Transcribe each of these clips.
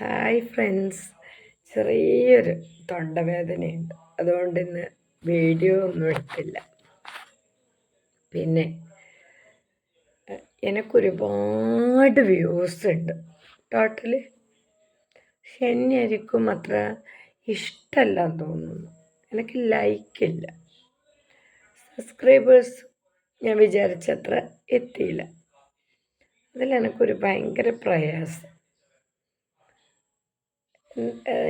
Hi friends. ചെറിയൊരു തൊണ്ടവേദനയുണ്ട്. അതുകൊണ്ട് ഇന്ന് വീഡിയോ ഒന്നും എടുത്തില്ല. പിന്നെ എനിക്കൊരുപാട് വ്യൂസ് ഉണ്ട്. ടോട്ടൽ പക്ഷെ അത്ര ഇഷ്ടമല്ല തോന്നുന്നു. എനിക്ക് ലൈക്കില്ല സബ്സ്ക്രൈബേഴ്സ് ഞാൻ വിചാരിച്ചത്ര എത്തിയില്ല. അതിൽ എനിക്കൊരു ഭയങ്കര പ്രയാസം.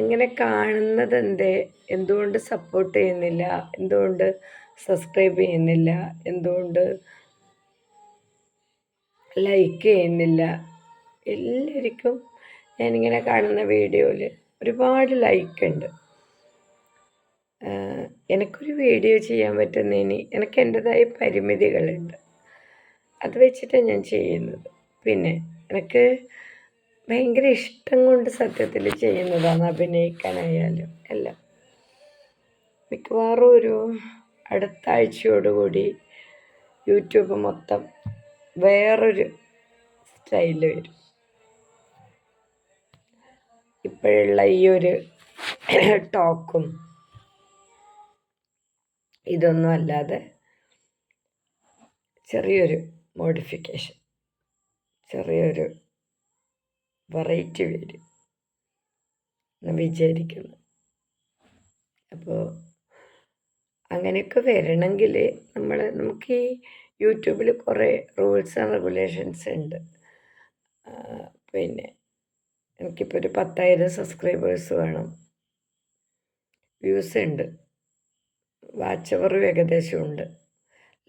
ഇങ്ങനെ കാണുന്നത് എന്തേ? എന്തുകൊണ്ട് സപ്പോർട്ട് ചെയ്യുന്നില്ല? എന്തുകൊണ്ട് സബ്സ്ക്രൈബ് ചെയ്യുന്നില്ല? എന്തുകൊണ്ട് ലൈക്ക് ചെയ്യുന്നില്ല? എല്ലാവർക്കും ഞാനിങ്ങനെ കാണുന്ന വീഡിയോയിൽ ഒരുപാട് ലൈക്ക് ഉണ്ട്. എനിക്കൊരു വീഡിയോ ചെയ്യാൻ പറ്റുന്നതിന് എനിക്ക് എന്റെതായ പരിമിതികളുണ്ട്. അത് വെച്ചിട്ടാണ് ഞാൻ ചെയ്യുന്നത്. പിന്നെ എനിക്ക് ഭയങ്കര ഇഷ്ടം കൊണ്ട് സത്യത്തിൽ ചെയ്യുന്നതാണ് അഭിനയിക്കാനായാലും എല്ലാം. മിക്കവാറും ഒരു അടുത്ത ആഴ്ചയോടുകൂടി യൂട്യൂബ് മൊത്തം വേറൊരു സ്റ്റൈലിൽ വരും. ഇപ്പോഴുള്ള ഈ ഒരു ടോക്കും ഇതൊന്നും അല്ലാതെ ചെറിയൊരു മോഡിഫിക്കേഷൻ ചെറിയൊരു വെറൈറ്റി വരും. എന്ന് വിചാരിക്കുന്നു. അപ്പോൾ അങ്ങനെയൊക്കെ വരണമെങ്കിൽ നമ്മൾ നമുക്ക് ഈ യൂട്യൂബിൽ കുറേ റൂൾസ് ആൻഡ് റെഗുലേഷൻസ് ഉണ്ട്. പിന്നെ എനിക്കിപ്പോൾ ഒരു പത്തായിരം സബ്സ്ക്രൈബേഴ്സ് വേണം. വ്യൂസ് ഉണ്ട്. വാച്ച് അവറും ഏകദേശം ഉണ്ട്.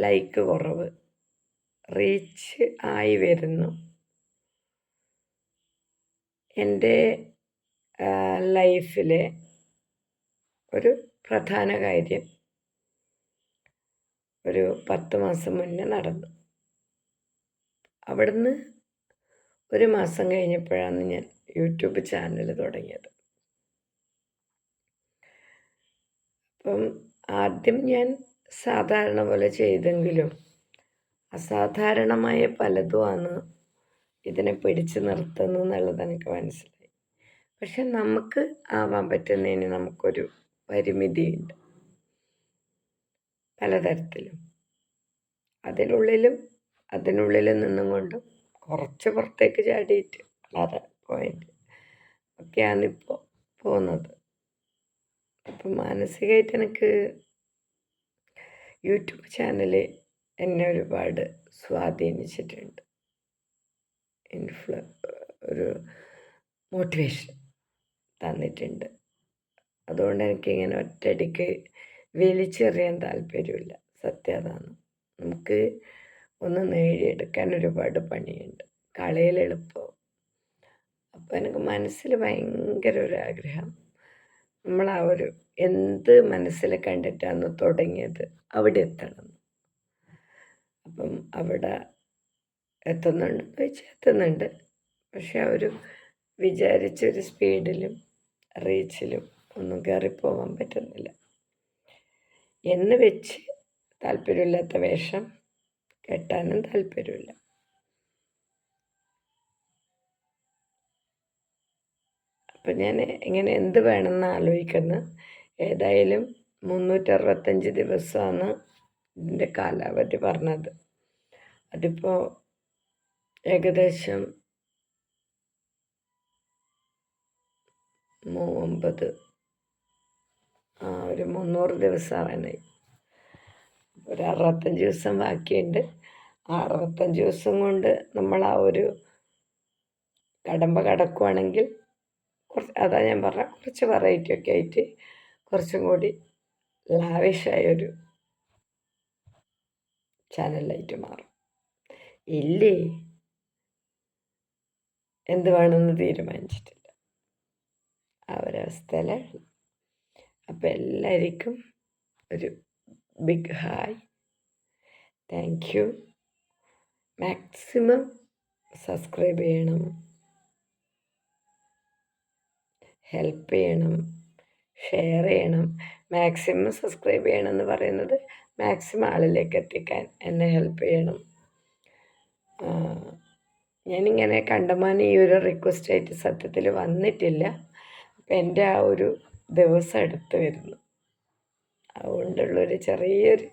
ലൈക്ക് കുറവ്. റീച്ച് ആയി വരുന്നു. എന്റെ ലൈഫിലെ ഒരു പ്രധാന കാര്യം ഒരു പത്ത് മാസം മുന്നേ നടന്നു. അവിടുന്ന് ഒരു മാസം കഴിഞ്ഞപ്പോഴാണ് ഞാൻ യൂട്യൂബ് ചാനൽ തുടങ്ങിയത്. അപ്പം ആദ്യം ഞാൻ സാധാരണ പോലെ ചെയ്തെങ്കിലും അസാധാരണമായ പലതുമാണ് ഇതിനെ പിടിച്ചു നിർത്തുന്നു എന്നുള്ളത് എനിക്ക് മനസ്സിലായി. പക്ഷെ നമുക്ക് ആവാൻ പറ്റുന്നതിന് നമുക്കൊരു പരിമിതിയുണ്ട്. പലതരത്തിലും. അതിനുള്ളിലും അതിനുള്ളിൽ നിന്നും കൊണ്ടും കുറച്ച് പുറത്തേക്ക് ചാടിയിട്ട് വളരെ പോയിന്റ് ഒക്കെയാണ് ഇപ്പോൾ പോകുന്നത്. അപ്പം മാനസികമായിട്ട് എനിക്ക് യൂട്യൂബ് ചാനൽ എന്നെ ഒരുപാട് സ്വാധീനിച്ചിട്ടുണ്ട്. ഇൻഫ്ലു ഒരു മോട്ടിവേഷൻ തന്നിട്ടുണ്ട്. അതുകൊണ്ട് എനിക്കിങ്ങനെ ഒറ്റയടിക്ക് വലിച്ചെറിയാൻ താല്പര്യമില്ല. സത്യം അതാണ്. നമുക്ക് ഒന്ന് നേടിയെടുക്കാൻ ഒരുപാട് പണിയുണ്ട്. കളയിൽ എളുപ്പം. അപ്പോൾ എനിക്ക് മനസ്സിൽ ഭയങ്കര ഒരു ആഗ്രഹം. നമ്മൾ ആ ഒരു എന്ത് മനസ്സിൽ കണ്ടിട്ടാണ് തുടങ്ങിയത്? അവിടെ എത്തണം. അപ്പം അവിടെ എത്തുന്നുണ്ട്. ചോദിച്ചാൽ എത്തുന്നുണ്ട് പക്ഷെ ആ ഒരു വിചാരിച്ചൊരു സ്പീഡിലും റീച്ചിലും ഒന്നും കയറിപ്പോകാൻ പറ്റുന്നില്ല. എന്ന് വെച്ച് താല്പര്യമില്ലാത്ത വേഷം കെട്ടാനും താല്പര്യമില്ല. അപ്പം ഞാൻ ഇങ്ങനെ എന്ത് വേണമെന്ന് ആലോചിക്കുന്നു. ഏതായാലും മുന്നൂറ്ററുപത്തഞ്ച് ദിവസമാണ് ഇതിന്റെ കാലാവധി പറഞ്ഞത്. അതിപ്പോൾ ഏകദേശം ഒമ്പത് ആ ഒരു മുന്നൂറ് ദിവസം ആവാനായി ഒരു അറുപത്തഞ്ച് ദിവസം ബാക്കിയുണ്ട്. ആ അറുപത്തഞ്ച് ദിവസം കൊണ്ട് നമ്മൾ ആ ഒരു കടമ്പ കടക്കുവാണെങ്കിൽ കുറച്ച് അതാ ഞാൻ പറഞ്ഞ കുറച്ച് വെറൈറ്റി ഒക്കെ ആയിട്ട് കുറച്ചും കൂടി ലാവിഷായൊരു ചാനലായിട്ട് മാറും. ഇല്ലേ? എന്ത് വേണമെന്ന് തീരുമാനിച്ചിട്ടില്ല. ആ ഒരവസ്ഥയിലാണ് അപ്പോൾ എല്ലാവർക്കും ഒരു big hi thank you maximum subscribe ചെയ്യണം. ഹെൽപ്പ് ചെയ്യണം. ഷെയർ ചെയ്യണം. മാക്സിമം സബ്സ്ക്രൈബ് ചെയ്യണം എന്ന് പറയുന്നത് മാക്സിമം ആളിലേക്ക് എത്തിക്കാൻ എന്നെ ഹെൽപ്പ് ചെയ്യണം. ഞാനിങ്ങനെ കണ്ടമാനം ഈ ഒരു റിക്വസ്റ്റ് ആയിട്ട് സത്യത്തിൽ വന്നിട്ടില്ല. അപ്പം എന്റെ ആ ഒരു ദിവസം അടുത്ത് വരുന്നു. അതുകൊണ്ടുള്ളൊരു ചെറിയൊരു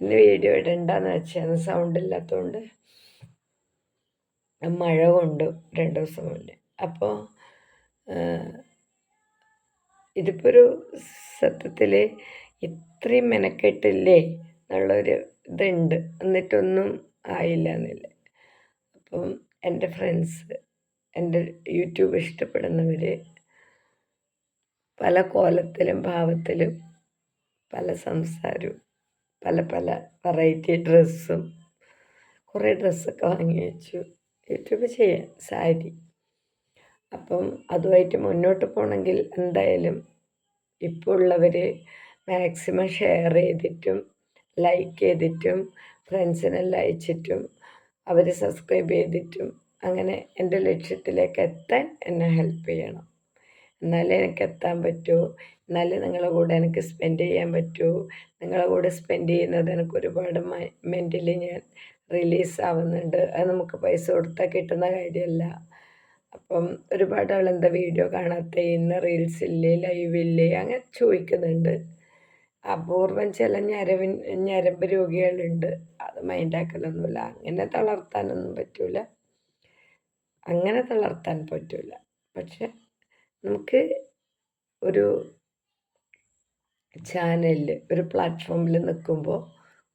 ഇന്ന് വീഡിയോ ഇടണ്ടെന്ന് വെച്ചാൽ സൗണ്ട് ഇല്ലാത്തതുകൊണ്ട് മഴ കൊണ്ടു രണ്ട് ദിവസം മുന്നേ. അപ്പോൾ ഇതിപ്പോൾ ഒരു സത്യത്തിൽ ഇത്രയും മെനക്കെട്ടില്ലേ എന്നുള്ളൊരു ഇതുണ്ട്. എന്നിട്ടൊന്നും ആയില്ല എന്നില്ല അപ്പം എന്റെ ഫ്രണ്ട്സ് എന്റെ യൂട്യൂബ് ഇഷ്ടപ്പെടുന്നവർ പല കോലത്തിലും ഭാവത്തിലും പല സംസാരവും പല പല വെറൈറ്റി ഡ്രസ്സും കുറേ ഡ്രസ്സൊക്കെ വാങ്ങി വെച്ചു. യൂട്യൂബ് ചെയ്യാം സാരി. അപ്പം അതുമായിട്ട് മുന്നോട്ട് പോകണമെങ്കിൽ എന്തായാലും ഇപ്പോൾ ഉള്ളവർ മാക്സിമം ഷെയർ ചെയ്തിട്ടും ലൈക്ക് ചെയ്തിട്ടും ഫ്രണ്ട്സിനെല്ലാം അയച്ചിട്ടും അവർ സബ്സ്ക്രൈബ് ചെയ്തിട്ടും അങ്ങനെ എന്റെ ലക്ഷ്യത്തിലേക്ക് എത്താൻ എന്നെ ഹെൽപ്പ് ചെയ്യണം. എന്നാലേ എനിക്ക് എത്താൻ പറ്റൂ. എന്നാലേ നിങ്ങളുടെ കൂടെ എനിക്ക് സ്പെൻഡ് ചെയ്യാൻ പറ്റൂ. നിങ്ങളുടെ കൂടെ സ്പെൻഡ് ചെയ്യുന്നത് എനിക്ക് ഒരുപാട് മെന്റലി ഞാൻ റിലീസ് ആവുന്നുണ്ട്. അത് നമുക്ക് പൈസ കൊടുത്താൽ കിട്ടുന്ന കാര്യമല്ല. അപ്പം ഒരുപാട് ആൾ വീഡിയോ കാണാത്ത? ഇന്ന് റീൽസ് ഇല്ലേ? ലൈവ് ഇല്ലേ? അങ്ങനെ ചോദിക്കുന്നുണ്ട്. അപൂർവം ചില ഞരവിൻ ഞരമ്പ് രോഗികളുണ്ട്. അത് മൈൻഡാക്കലൊന്നുമില്ല അങ്ങനെ തളർത്താനൊന്നും പറ്റില്ല അങ്ങനെ തളർത്താൻ പറ്റില്ല പക്ഷെ നമുക്ക് ഒരു ചാനലിൽ ഒരു പ്ലാറ്റ്ഫോമിൽ നിൽക്കുമ്പോൾ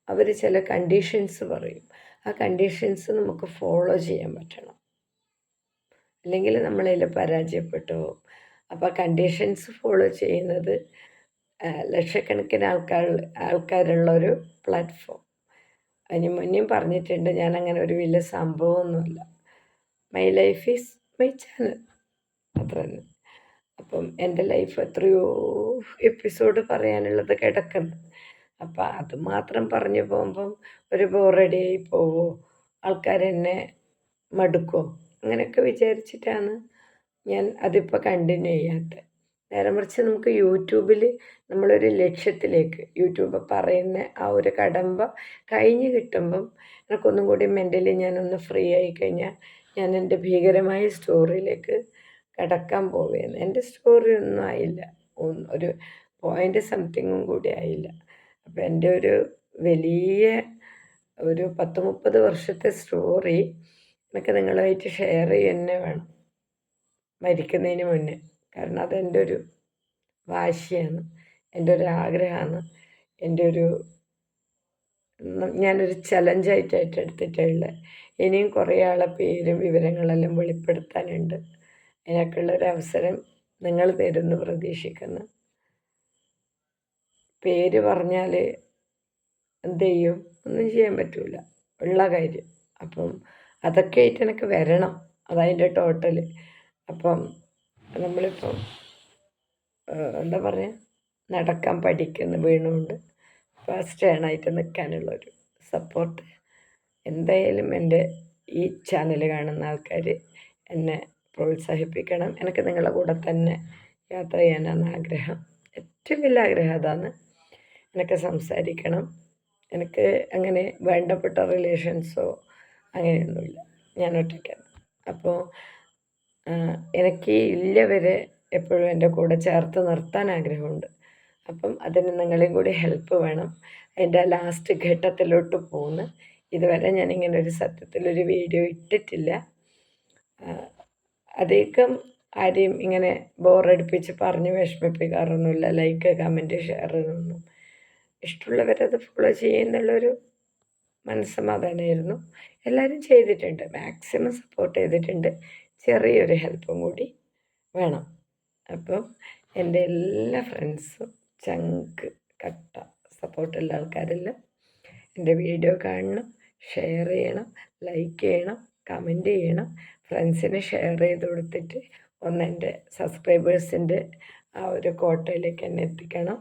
അവർ ചില കണ്ടീഷൻസ് പറയും. ആ കണ്ടീഷൻസ് നമുക്ക് ഫോളോ ചെയ്യാൻ പറ്റണം. അല്ലെങ്കിൽ നമ്മളതിൽ പരാജയപ്പെട്ടു പോകും. അപ്പോൾ കണ്ടീഷൻസ് ഫോളോ ചെയ്യുന്നത് ലക്ഷക്കണക്കിന് ആൾക്കാർ ആൾക്കാരുള്ള ഒരു പ്ലാറ്റ്ഫോം അതിന് മുന്നേയും പറഞ്ഞിട്ടുണ്ട് ഞാൻ അങ്ങനെ ഒരു വലിയ സംഭവമൊന്നുമില്ല. My life is my channel അത്ര തന്നെ. അപ്പം എന്റെ ലൈഫ് എത്രയോ എപ്പിസോഡ് പറയാനുള്ളത് കിടക്കുന്നു. അപ്പം അത് മാത്രം പറഞ്ഞു പോകുമ്പം ഒരു ബോറടിയായി പോവോ? ആൾക്കാരെന്നെ മടുക്കോ അങ്ങനെയൊക്കെ വിചാരിച്ചിട്ടാണ് ഞാൻ അതിപ്പോൾ കണ്ടിന്യൂ ചെയ്യാത്തത് നേരെ മറിച്ച് നമുക്ക് യൂട്യൂബിൽ നമ്മളൊരു ലക്ഷ്യത്തിലേക്ക് യൂട്യൂബ് പറയുന്ന ആ ഒരു കടമ്പ കഴിഞ്ഞ് കിട്ടുമ്പം എനിക്കൊന്നും കൂടി മെന്റലി ഞാനൊന്ന് ഫ്രീ ആയി കഴിഞ്ഞാൽ ഞാൻ എന്റെ ഭീകരമായ സ്റ്റോറിയിലേക്ക് കടക്കാൻ പോവുകയാണ് എന്റെ സ്റ്റോറി ഒന്നും ആയില്ല. ഒരു പോയിന്റ് സംതിങ്ങും കൂടി ആയില്ല. അപ്പോൾ എന്റെ ഒരു വലിയ ഒരു പത്ത് മുപ്പത് വർഷത്തെ സ്റ്റോറി എനിക്ക് നിങ്ങളുമായിട്ട് ഷെയർ തന്നെ വേണം. മരിക്കുന്നതിന് മുന്നേ. കാരണം അതെന്റെ ഒരു വാശിയാണ് എന്റെ ഒരു ആഗ്രഹമാണ് എന്റെ ഒരു ഞാനൊരു ചലഞ്ചായിട്ട് ഏറ്റെടുത്തിട്ടുള്ളത് ഇനിയും കുറേ ആളെ പേരും വിവരങ്ങളെല്ലാം വെളിപ്പെടുത്താനുണ്ട്. അതിനൊക്കെയുള്ളൊരു അവസരം നിങ്ങൾ തരുമെന്ന് പ്രതീക്ഷിക്കുന്നു. പേര് പറഞ്ഞാൽ എന്ത് ചെയ്യും? ഒന്നും ചെയ്യാൻ പറ്റില്ല ഉള്ള കാര്യം. അപ്പം അതൊക്കെ ആയിട്ട് എനിക്ക് വരണം. അതതിന്റെ ടോട്ടൽ അപ്പം നമ്മളിപ്പം എന്താ പറയുക നടക്കാൻ പഠിക്കുന്ന വീണുകൊണ്ട് ഫസ്റ്റ് ഏണായിട്ട് നിൽക്കാനുള്ളൊരു സപ്പോർട്ട് എന്തായാലും എന്റെ ഈ ചാനൽ കാണുന്ന ആൾക്കാർ എന്നെ പ്രോത്സാഹിപ്പിക്കണം. എനിക്ക് നിങ്ങളുടെ കൂടെ തന്നെ യാത്ര ചെയ്യാനാണ് ആഗ്രഹം. ഏറ്റവും വലിയ ആഗ്രഹം അതാണ് എനിക്ക് സംസാരിക്കണം. എനിക്ക് അങ്ങനെ വേണ്ടപ്പെട്ട റിലേഷൻസോ അങ്ങനെയൊന്നുമില്ല. ഞാൻ ഒറ്റയ്ക്കാണ്. അപ്പോൾ എനിക്ക് ഇല്ലവരെ എപ്പോഴും എന്റെ കൂടെ ചേർത്ത് നിർത്താൻ ആഗ്രഹമുണ്ട്. അപ്പം അതിന് നിങ്ങളെയും കൂടി ഹെൽപ്പ് വേണം. എന്റെ ലാസ്റ്റ് ഘട്ടത്തിലോട്ട് പോകുന്നു ഇതുവരെ ഞാനിങ്ങനെ ഒരു സത്യത്തിലൊരു വീഡിയോ ഇട്ടിട്ടില്ല. അധികം ആരെയും ഇങ്ങനെ ബോറടിപ്പിച്ച് പറഞ്ഞ് വിഷമിപ്പിക്കാറൊന്നുമില്ല. ലൈക്ക് കമന്റ് ഷെയർ ഇതൊന്നും ഇഷ്ടമുള്ളവരത് ഫോളോ ചെയ്യുന്നുള്ളൊരു മനസ്സമാധാനമായിരുന്നു. എല്ലാവരും ചെയ്തിട്ടുണ്ട്. മാക്സിമം സപ്പോർട്ട് ചെയ്തിട്ടുണ്ട്. ചെറിയൊരു ഹെൽപ്പും കൂടി വേണം. അപ്പം എന്റെ എല്ലാ ഫ്രണ്ട്സും ചങ്ക് കട്ട സപ്പോർട്ടുള്ള ആൾക്കാരെല്ലാം എന്റെ വീഡിയോ കാണണം ഷെയർ ചെയ്യണം ലൈക്ക് ചെയ്യണം കമന്റ് ചെയ്യണം. ഫ്രണ്ട്സിന് ഷെയർ ചെയ്ത് കൊടുത്തിട്ട് ഒന്ന് എന്റെ സബ്സ്ക്രൈബേഴ്സിന്റെ ആ ഒരു കോട്ടയിലേക്ക് എന്നെ എത്തിക്കണം.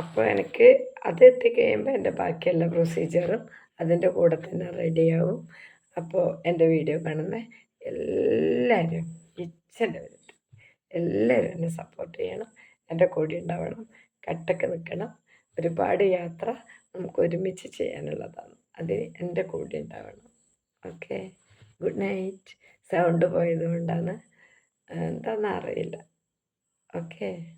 അപ്പോൾ എനിക്ക് അത് എത്തിക്കഴിയുമ്പോൾ എന്റെ ബാക്കിയെല്ലാ പ്രൊസീജിയറും അതിന്റെ കൂടെ തന്നെ റെഡിയാവും അപ്പോൾ എന്റെ വീഡിയോ കാണുന്ന എല്ലാവരും ഇച്ഛന്റെ വരും എല്ലാവരും എന്നെ സപ്പോർട്ട് ചെയ്യണം. എന്റെ കൂടെ ഉണ്ടാവണം. കട്ടക്ക് നിൽക്കണം. ഒരുപാട് യാത്ര നമുക്ക് ഒരുമിച്ച് ചെയ്യാനുള്ളതാണ്. അത് എന്റെ കൂടെ ഉണ്ടാവണം. ഓക്കെ? ഗുഡ് നൈറ്റ് സൗണ്ട് പോയത് കൊണ്ടാണ് എന്താണെന്ന് അറിയില്ല. ഓക്കെ?